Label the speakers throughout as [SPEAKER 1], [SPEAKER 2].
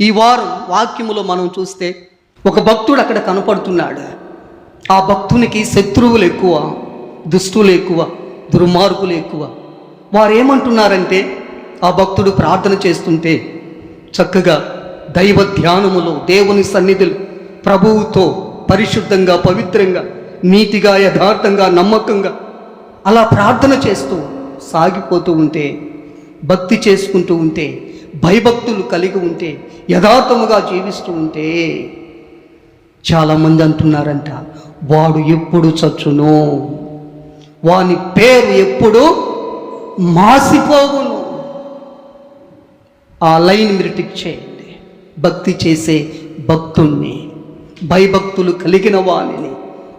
[SPEAKER 1] ఈ వారం వాక్యములో మనం చూస్తే ఒక భక్తుడు అక్కడ కనపడుతున్నాడు. ఆ భక్తునికి శత్రువులు ఎక్కువ దుష్టులు ఎక్కువ దుర్మార్గులు ఎక్కువ. వారు ఏమంటున్నారంటే ఆ భక్తుడు ప్రార్థన చేస్తుంటే చక్కగా దైవ ధ్యానములో దేవుని సన్నిధులు ప్రభువుతో పరిశుద్ధంగా పవిత్రంగా నీతిగా యథార్థంగా నమ్మకంగా అలా ప్రార్థన చేస్తూ సాగిపోతూ ఉంటే భక్తి చేసుకుంటూ ఉంటే భయభక్తులు కలిగి ఉంటే యథార్థముగా జీవిస్తూ ఉంటే చాలామంది అంటున్నారంట వాడు ఎప్పుడు చచ్చును? వాని పేరు ఎప్పుడు మాసిపోవును? ఆ లైన్ మీరు టిక్ చేయండి. భక్తి చేసే భక్తుణ్ణి భయభక్తులు కలిగిన వాణిని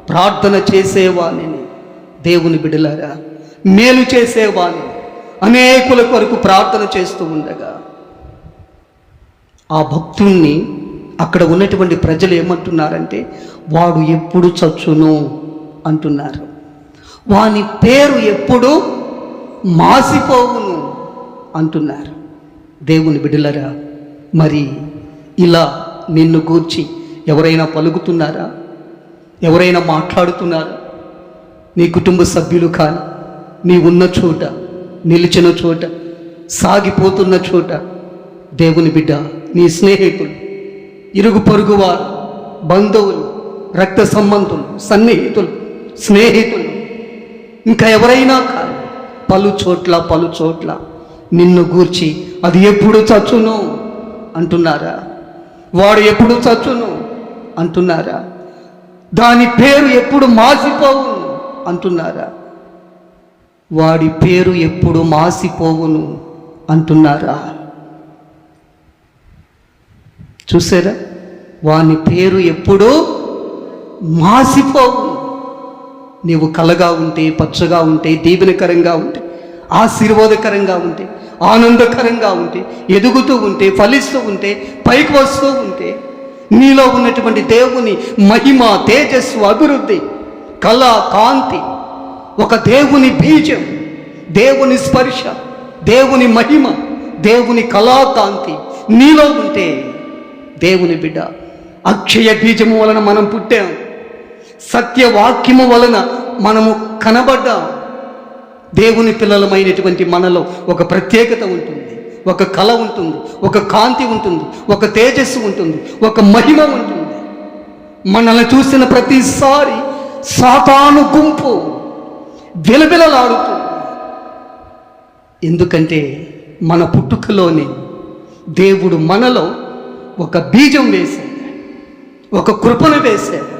[SPEAKER 1] ప్రార్థన చేసేవాణిని దేవుని బిడలారా మేలు చేసేవాణిని అనేకుల కొరకు ప్రార్థన చేస్తూ ఉండగా ఆ భక్తుణ్ణి అక్కడ ఉన్నటువంటి ప్రజలు ఏమంటున్నారంటే వాడు ఎప్పుడు చచ్చును? అంటున్నారు. వాని పేరు ఎప్పుడు మాసిపోవును? అంటున్నారు. దేవుని బిడ్డలరా మరి ఇలా నిన్ను గూర్చి ఎవరైనా పలుకుతున్నారా? ఎవరైనా మాట్లాడుతున్నారా? నీ కుటుంబ సభ్యులు కానీ నీ ఉన్న చోట నిలిచిన చోట సాగిపోతున్న చోట దేవుని బిడ్డ నీ స్నేహితులు ఇరుగు పొరుగు వారు బంధువులు రక్త సంబంధులు సన్నిహితులు స్నేహితులు. ఇంకా ఎవరైనా కాదు పలు చోట్ల పలు చోట్ల నిన్ను గూర్చి అది ఎప్పుడు చచ్చును అంటున్నారా? వాడు ఎప్పుడు చచ్చును అంటున్నారా? దాని పేరు ఎప్పుడు మాసిపోవును అంటున్నారా? వాడి పేరు ఎప్పుడు మాసిపోవును అంటున్నారా? చూసారా? వాని పేరు ఎప్పుడూ మాసిపోవు. నీవు కలగా ఉంటే పచ్చగా ఉంటే దీవెనకరంగా ఉంటే ఆశీర్వాదకరంగా ఉంటే ఆనందకరంగా ఉంటే ఎదుగుతూ ఉంటే ఫలిస్తూ ఉంటే పైకి వస్తూ ఉంటే నీలో ఉన్నటువంటి దేవుని మహిమ తేజస్సు అభివృద్ధి కళ కాంతి ఒక దేవుని బీజం దేవుని స్పర్శ దేవుని మహిమ దేవుని కళాకాంతి నీలో ఉంటే దేవుని బిడ్డ. అక్షయ బీజము వలన మనం పుట్టాం. సత్యవాక్యము వలన మనము కనబడ్డాం. దేవుని పిల్లలమైనటువంటి మనలో ఒక ప్రత్యేకత ఉంటుంది. ఒక కళ ఉంటుంది. ఒక కాంతి ఉంటుంది. ఒక తేజస్సు ఉంటుంది. ఒక మహిమ ఉంటుంది. మనల్ని చూసిన ప్రతిసారి సాతాను గుంపు విలవిలలాడుతుంది. ఎందుకంటే మన పుట్టుకలోనే దేవుడు మనలో ఒక బీజం వేశాడు. ఒక కృపను వేశాడు.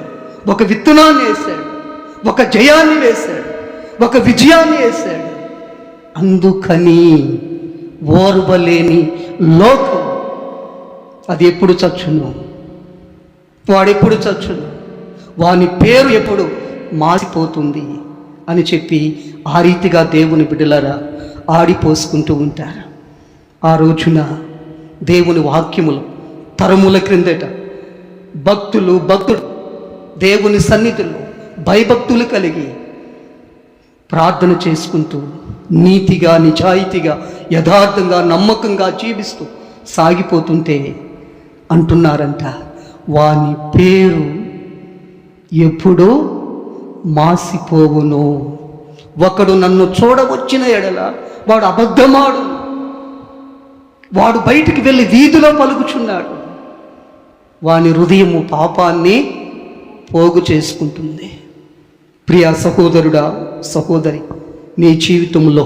[SPEAKER 1] ఒక విత్తనాన్ని వేశాడు. ఒక జయాన్ని వేశాడు. ఒక విజయాన్ని వేశాడు. అందుకని ఓర్వలేని లోకం అది ఎప్పుడు చచ్చును? వాడెప్పుడు చచ్చును? వాని పేరు ఎప్పుడు మారిపోతుంది అని చెప్పి ఆ రీతిగా దేవుని బిడ్డలారా ఆడిపోసుకుంటూ ఉంటారు. ఆ రోజున దేవుని వాక్యములు తరముల క్రిందట. భక్తులు భక్తులు దేవుని సన్నిధిలో భయభక్తులు కలిగి ప్రార్థన చేసుకుంటూ నీతిగా నిజాయితీగా యథార్థంగా నమ్మకంగా జీవిస్తూ సాగిపోతుంటే అంటున్నారంట వాని పేరు ఎప్పుడో మాసిపోవును. ఒకడు నన్ను చూడవచ్చిన ఎడల వాడు అబద్ధమాడు. వాడు బయటికి వెళ్ళి వీధిలో పలుకుచున్నాడు. వాని హృదయము పాపాన్ని పోగు చేసుకుంటుంది. ప్రియ సహోదరుడా సహోదరి నీ జీవితంలో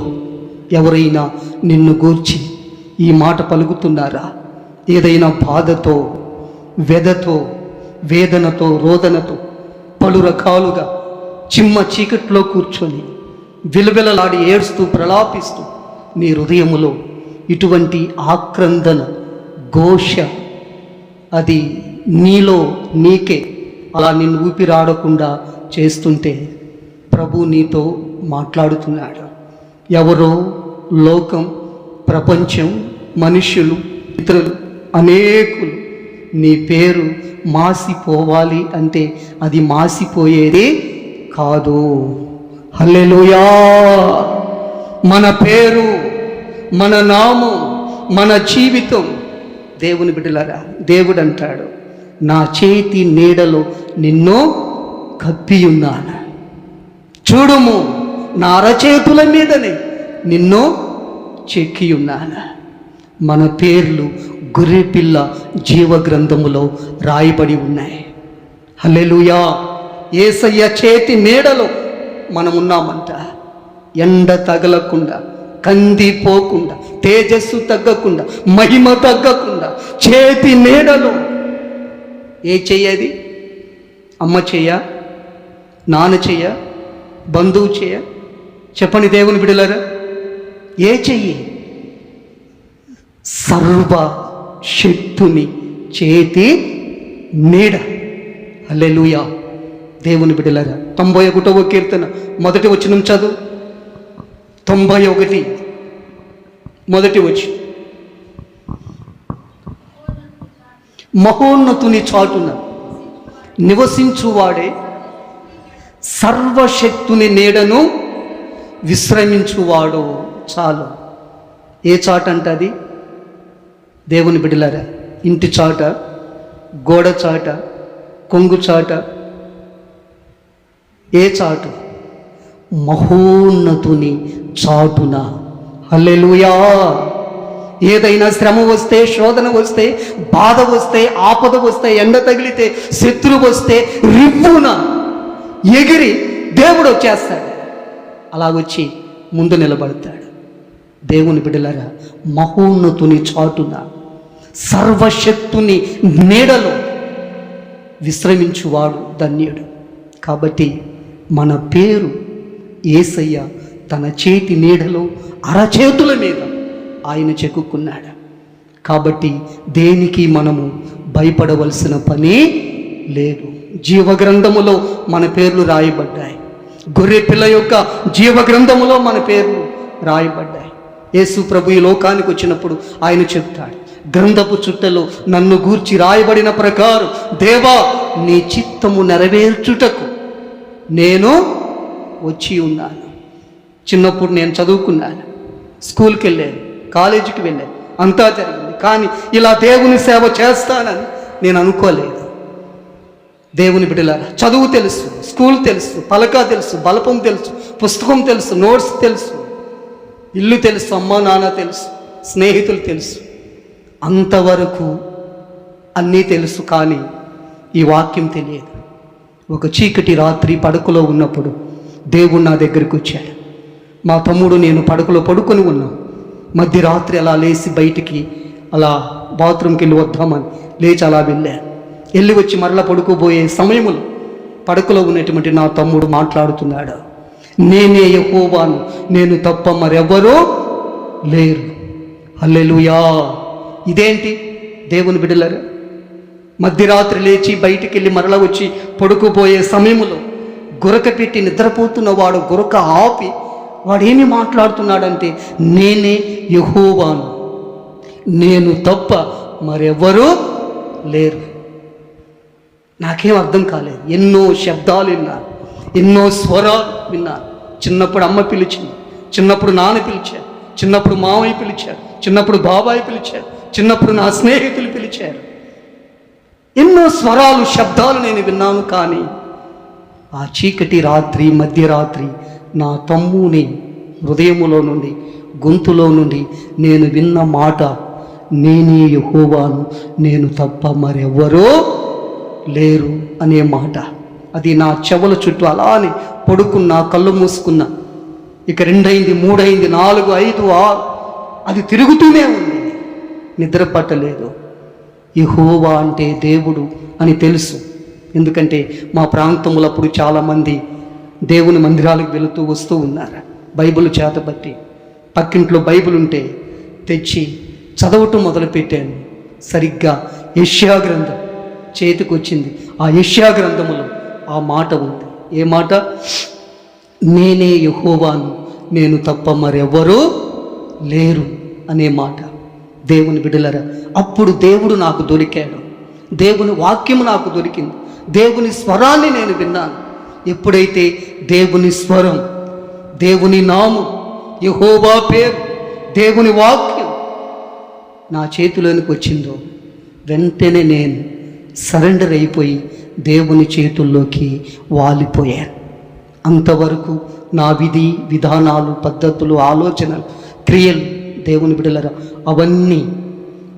[SPEAKER 1] ఎవరైనా నిన్ను గూర్చి ఈ మాట పలుకుతున్నారా? ఏదైనా బాధతో వ్యధతో వేదనతో రోదనతో పలు రకాలుగా చిమ్మ చీకట్లో కూర్చొని విలవిలలాడి ఏడుస్తూ ప్రలాపిస్తూ నీ హృదయములో ఇటువంటి ఆక్రందన ఘోష అది నీలో నీకే. అలా నిన్ను ఊపిరాడకుండా చేస్తుంటే ప్రభు నీతో మాట్లాడుతున్నాడు. ఎవరో లోకం ప్రపంచం మనుషులు ఇతరులు అనేకులు నీ పేరు మాసిపోవాలి అంటే అది మాసిపోయేది కాదు. హల్లెలుయా! మన పేరు మన నామం మన జీవితం దేవుని బిడ్డలారా దేవుడు అంటాడు నా చేతి నీడలో నిన్ను కప్పి ఉన్నాను చూడుము నా అరచేతుల మీదనే నిన్ను చెక్కి ఉన్నాను మన పేర్లు గొర్రెపిల్ల జీవ గ్రంథములో రాయబడి ఉన్నాయి. హలెలుయా ఏసయ్య చేతి నీడలో మనమున్నామంట. ఎండ తగలకుండా కందిపోకుండా తేజస్సు తగ్గకుండా మహిమ తగ్గకుండా చేతి నీడలో. ఏ చెయ్యది అమ్మ చెయ్య నాన్న చెయ్య బంధువు చెయ్య చెప్పని దేవుని బిడలరా ఏ చెయ్యి? సర్వ శక్తుని చేతి నీడ. అల్లెలుయా దేవుని బిడలరా తొంభై ఒకటవ కీర్తన మొదటి వచ్చిన చదువు. తొంభై ఒకటి. మొదటి వచ్చి. మహోన్నతుని చాటున నివసించువాడే సర్వశక్తుని నీడను విశ్రమించువాడు చాలు. ఏ చాట అంటది దేవుని బిడ్డలారా ఇంటి చాట గోడ చాట కొంగు చాట ఏ చాటు? మహోన్నతుని చాటున. హల్లెలూయా. ఏదైనా శ్రమ వస్తే శోధన వస్తే బాధ వస్తే ఆపద వస్తే ఎండ తగిలితే శత్రువు వస్తే రివ్వున ఎగిరి దేవుడు వచ్చేస్తాడు. అలాగొచ్చి ముందు నిలబడతాడు. దేవుని బిడ్డలారా మహోన్నతుని చాటున సర్వశక్తుని నీడలో విశ్రమించువాడు ధన్యుడు. కాబట్టి మన పేరు ఏసయ్య తన చేతి నీడలో అరచేతుల మీద ఆయన చెక్కుకున్నాడు. కాబట్టి దేనికి మనము భయపడవలసిన పని లేదు. జీవగ్రంథములో మన పేర్లు రాయబడ్డాయి. గొర్రె పిల్ల యొక్క జీవగ్రంథములో మన పేర్లు రాయబడ్డాయి. యేసు ప్రభు ఈ లోకానికి వచ్చినప్పుడు ఆయన చెప్తాడు గ్రంథపు చుట్టలో నన్ను గూర్చి రాయబడిన ప్రకారం దేవా నీ చిత్తము నెరవేర్చుటకు నేను వచ్చి ఉన్నాను. చిన్నప్పుడు నేను చదువుకున్నాను. స్కూల్కి వెళ్ళాను కాలేజీకి వెళ్ళాను అంతా జరిగింది. కానీ ఇలా దేవుని సేవ చేస్తానని నేను అనుకోలేదు. దేవుని బిడ్డల చదువు తెలుసు స్కూల్ తెలుసు పలక తెలుసు బలపం తెలుసు పుస్తకం తెలుసు నోట్స్ తెలుసు ఇల్లు తెలుసు అమ్మ నాన్న తెలుసు స్నేహితులు తెలుసు. అంతవరకు అన్నీ తెలుసు కానీ ఈ వాక్యం తెలియదు. ఒక చీకటి రాత్రి పడుకులో ఉన్నప్పుడు దేవుడు నా దగ్గరికి వచ్చాడు. మా తమ్ముడు నేను పడకలో పడుకొని ఉన్నాం. మధ్యరాత్రి అలా లేచి బయటికి అలా బాత్రూమ్కి వెళ్ళి వద్దామని లేచి అలా వెళ్ళాను వెళ్ళి వచ్చి మరలా పడుకోబోయే సమయంలో పడకలో ఉన్నటువంటి నా తమ్ముడు మాట్లాడుతున్నాడు. నేనే ఎక్కువను నేను తప్ప మరెవ్వరూ లేరు. అల్లెలుయా ఇదేంటి? దేవుని బిడ్డలారా మధ్యరాత్రి లేచి బయటికి వెళ్ళి మరలా వచ్చి పడుకోబోయే సమయంలో గురక పెట్టి నిద్రపోతున్న వాడు గురక ఆపి వాడేమి మాట్లాడుతున్నాడంటే నేనే యహోవాను. నేను తప్ప మరెవ్వరూ లేరు. నాకేం అర్థం కాలేదు. ఎన్నో శబ్దాలు విన్నాను. ఎన్నో స్వరాలు విన్నాను. చిన్నప్పుడు అమ్మ పిలిచింది. చిన్నప్పుడు నాన్న పిలిచారు. చిన్నప్పుడు మామయ్య పిలిచారు. చిన్నప్పుడు బాబాయ్ పిలిచారు. చిన్నప్పుడు నా స్నేహితులు పిలిచారు. ఎన్నో స్వరాలు శబ్దాలు నేను విన్నాను కానీ ఆ చీకటి రాత్రి మధ్యరాత్రి నా తమ్ముని హృదయములో నుండి గొంతులో నుండి నేను విన్న మాట నేనే యహోవాను నేను తప్ప మరెవ్వరూ లేరు అనే మాట. అది నా చెవుల చుట్టూ అలానే పడుకున్నా కళ్ళు మూసుకున్నా. ఇక రెండైంది మూడైంది నాలుగు ఐదు ఆరు అది తిరుగుతూనే ఉంది. నిద్ర పట్టలేదు. యహోవా అంటే దేవుడు అని తెలుసు. ఎందుకంటే మా ప్రాంతంలో అప్పుడు చాలామంది దేవుని మందిరాలకు వెళుతూ వస్తూ ఉన్నారు. బైబిల్ చేతబట్టి. పక్కింట్లో బైబిల్ ఉంటే తెచ్చి చదవటం మొదలుపెట్టాను. సరిగ్గా యష్యా గ్రంథం చేతికి వచ్చింది. ఆ యష్యా గ్రంథములో ఆ మాట ఉంది. ఏ మాట? నేనే యహోవాను నేను తప్ప మరెవ్వరూ లేరు అనే మాట. దేవుని బిడలరా అప్పుడు దేవుడు నాకు దొరికాడు. దేవుని వాక్యము నాకు దొరికింది. దేవుని స్వరాన్ని నేను విన్నాను. ఎప్పుడైతే దేవుని స్వరం దేవుని నామం యహోబా పేరు దేవుని వాక్యం నా చేతిలోనికి వచ్చిందో వెంటనే నేను సరెండర్ అయిపోయి దేవుని చేతుల్లోకి వాలిపోయాను. అంతవరకు నా విధి విధానాలు పద్ధతులు ఆలోచనలు క్రియలు దేవుని బిడలరా అవన్నీ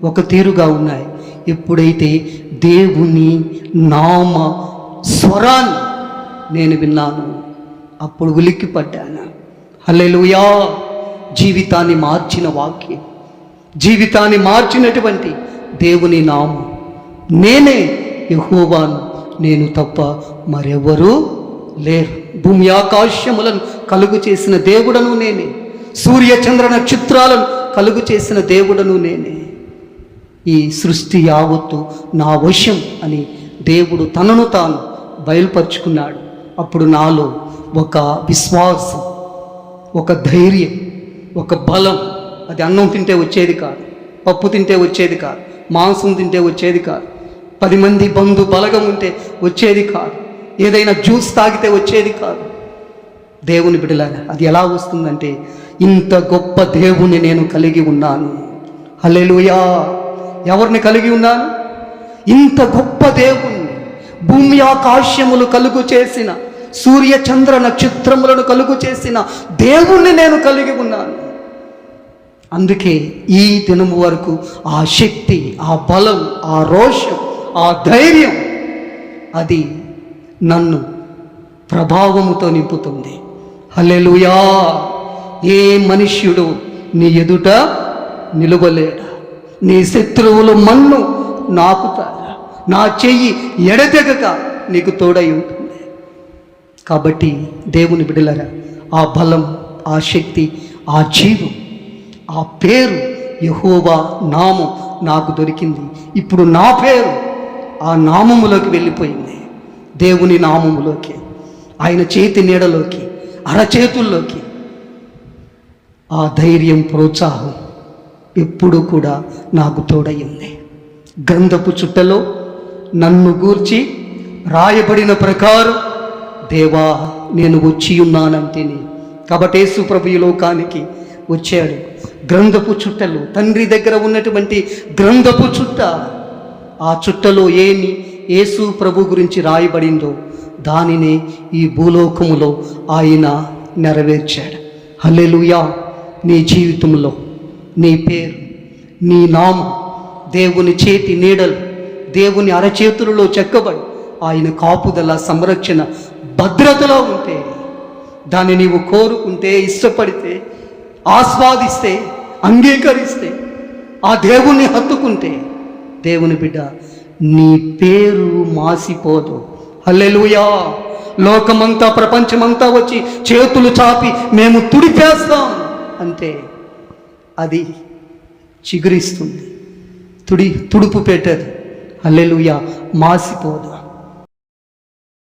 [SPEAKER 1] ఒక తీరుగా ఉన్నాయి. ఎప్పుడైతే దేవుని నామ స్వరాన్ని నేను విన్నాను. అప్పుడు ఉలిక్కి పడ్డాను జీవితాన్ని మార్చిన వాక్యం. జీవితాన్ని మార్చినటువంటి దేవుని నామం. నేనే యహోవాను. నేను తప్ప మరెవరూ లేరు. భూమి ఆకాశములను కలుగు చేసిన దేవుడను నేనే. సూర్య చంద్ర నక్షత్రాలను కలుగు చేసిన దేవుడను నేనే. ఈ సృష్టి యావత్తు నా వశం అని దేవుడు తనను తాను బయలుపరుచుకున్నాడు. అప్పుడు నాలో ఒక విశ్వాసం ఒక ధైర్యం ఒక బలం. అది అన్నం తింటే వచ్చేది కాదు పప్పు తింటే వచ్చేది కాదు మాంసం తింటే వచ్చేది కాదు పది మంది బంధు బలగం ఉంటే వచ్చేది కాదు ఏదైనా జ్యూస్ తాగితే వచ్చేది కాదు. దేవుని బిడలాగా అది ఎలా వస్తుందంటే ఇంత గొప్ప దేవుని నేను కలిగి ఉన్నాను. హల్లెలూయా! ఎవరిని కలిగి ఉన్నాను? ఇంత గొప్ప దేవుణ్ణి భూమి ఆకాశములు కలుగు చేసిన సూర్య చంద్ర నక్షత్రములను కలుగు చేసిన దేవుణ్ణి నేను కలిగి ఉన్నాను. అందుకే ఈ దినము వరకు ఆ శక్తి ఆ బలం ఆ రోషం ఆ ధైర్యం అది నన్ను ప్రభావముతో నింపుతుంది. హలెలుయా ఏ మనుష్యుడు నీ ఎదుట నిలువలేడా? నీ శత్రువులు మన్ను నాకుతారు. నా చెయ్యి ఎడతెగక నీకు తోడై ఉంటుంది. కాబట్టి దేవుని బిడలరా ఆ బలం ఆ శక్తి ఆ జీవం ఆ పేరు యహోవా నామం నాకు దొరికింది. ఇప్పుడు నా పేరు ఆ నామములోకి వెళ్ళిపోయింది. దేవుని నామములోకి ఆయన చేతి నీడలోకి అరచేతుల్లోకి. ఆ ధైర్యం ప్రోత్సాహం ఎప్పుడు కూడా నాకు తోడయింది. గంధపు చుట్టలో నన్ను గూర్చి రాయబడిన ప్రకారం దేవా నేను వచ్చి ఉన్నానంతేని కాబట్టి యేసు ప్రభు ఈ లోకానికి వచ్చాడు. గ్రంథపు చుట్టలు తండ్రి దగ్గర ఉన్నటువంటి గ్రంథపు చుట్ట ఆ చుట్టలో ఏమి యేసు ప్రభు గురించి రాయబడిందో దానిని ఈ భూలోకములో ఆయన నెరవేర్చాడు. హల్లెలుయా! నీ జీవితంలో నీ పేరు నీ నామం దేవుని చేతి నీడలు దేవుని అరచేతులలో చెక్కబడి ఆయన కాపుదల సంరక్షణ భద్రతలో ఉంటే దాన్ని నీవు కోరుకుంటే ఇష్టపడితే ఆస్వాదిస్తే అంగీకరిస్తే ఆ దేవుణ్ణి హత్తుకుంటే దేవుని బిడ్డ నీ పేరు మాసిపోదు. హల్లెలూయా! లోకమంతా ప్రపంచమంతా వచ్చి చేతులు చాపి మేము తుడిపేస్తాం అంటే అది చిగురిస్తుంది. తుడి తుడుపు పెట్టదు. హల్లెలూయా మాసిపోదు